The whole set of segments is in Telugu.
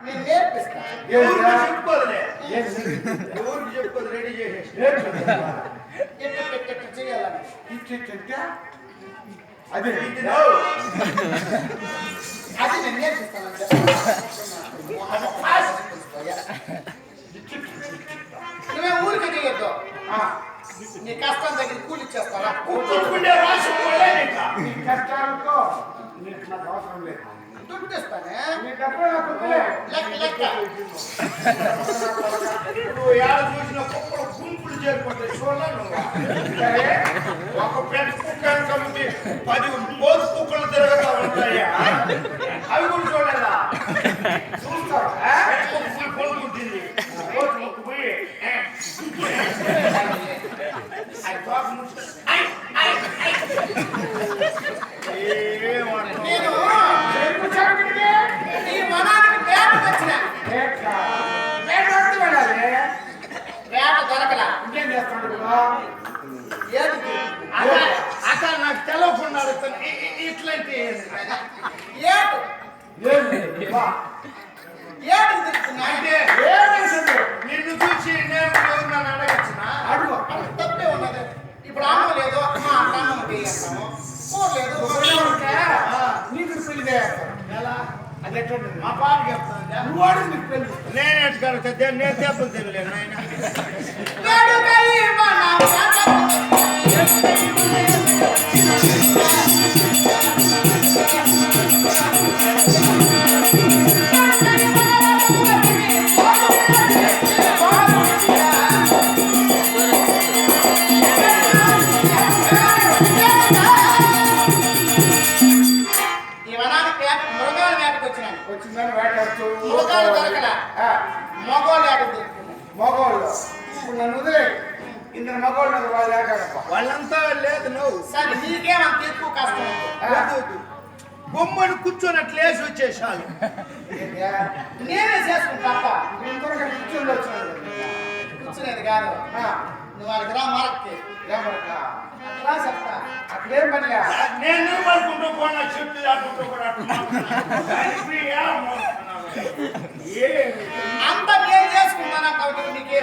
నేను నేర్పిస్తా. ఏంట్రా? ఎవరికి చెప్పుకోదు రెడీ చేసేసి? ఎట్ట చేయాలని? చెట్టా? అదే. అది నేను నేర్పిస్తాను నువ్వే ఊరికి ఆ, నీ కష్టం దగ్గర కూలి. నీ కష్టాలతో నీకు నాకు అవసరం లేదు. లెక్క లెక్క. నువ్వు ఏడ చూసిన కుక్కలు గుంపులు చేరుకుంటాయి చూడలే ఒక పెద్ద కుక్క ముందు పది మోసు కుక్కలు తిరుగుతా ఉంటాయి? అవి కూడా చూడలేదా? చూస్తావా? అక్కడ నాకు తెలవకుండా అడుగుతాను ఇట్లయితే ఇట్లాంటి ఏటు అంటే నిన్ను చూసి నేను ఎవరినైనా అడగచ్చునా అడుగు. తప్పే ఉన్నది ఇప్పుడు అన్నం లేదు అమ్మ అన్నం వేస్తాము కూర లేదు నీకు పెళ్ళి ఎలా అది మా పాప చెప్తాను నువ్వు వాడు నీకు పెళ్ళి నేను ఎట్లా నేను దెబ్బలు నాయన వాళ్ళంతా లేదు నువ్వు. సరే ఎక్కువ కష్టం. బొమ్మను కూర్చొని అట్లా వేసి వచ్చేసాలు నేనే చేసుకుంటా కూర్చొని వచ్చాను కూర్చునేది కాదు. నువ్వు వాళ్ళకి రా మరక్కి. ఏమనక రా. చెప్తా. అక్కడేం పనిలే నేను పడుకుంటూ పోనా దాటుకుంటూ కూడా? అంత నేను చేసుకుంటాను కాబట్టి నీకు ఏ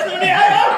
రెడీ అయిపోయి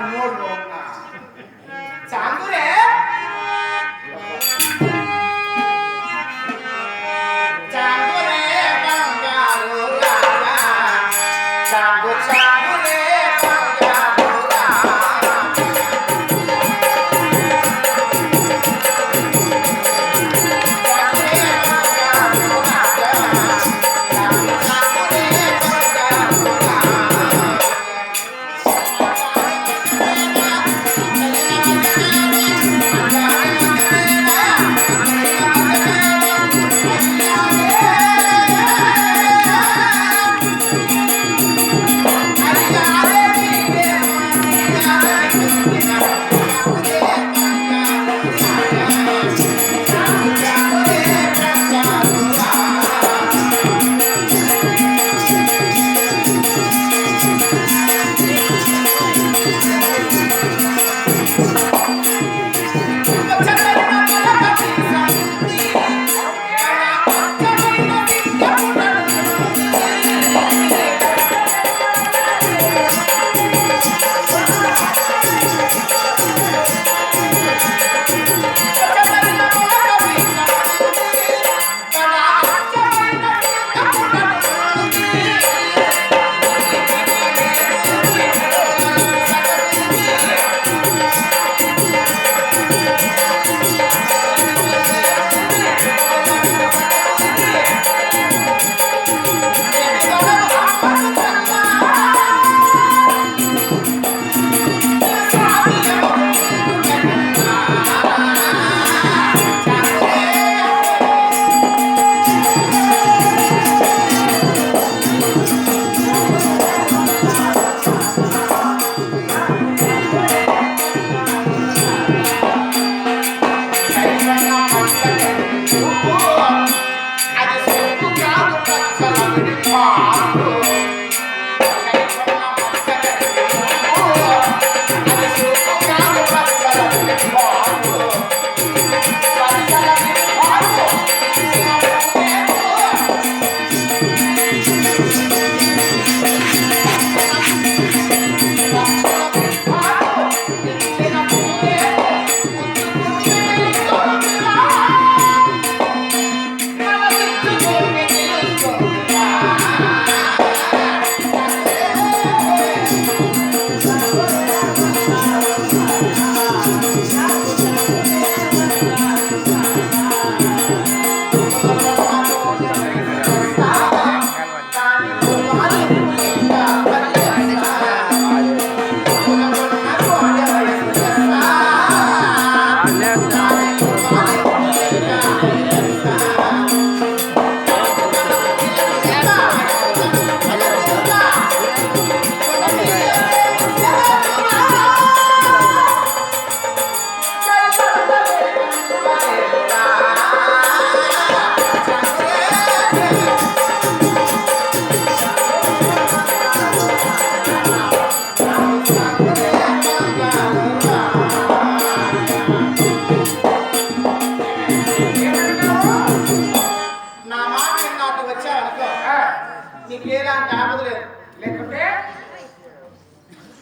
un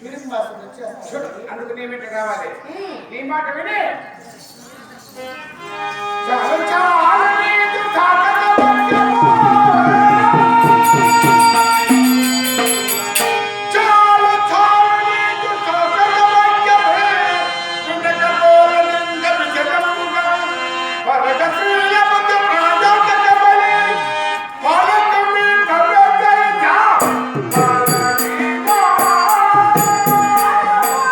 తిరిగి మాసం వచ్చేస్తాడు అందుకు నీ కావాలి నీ మాట విని.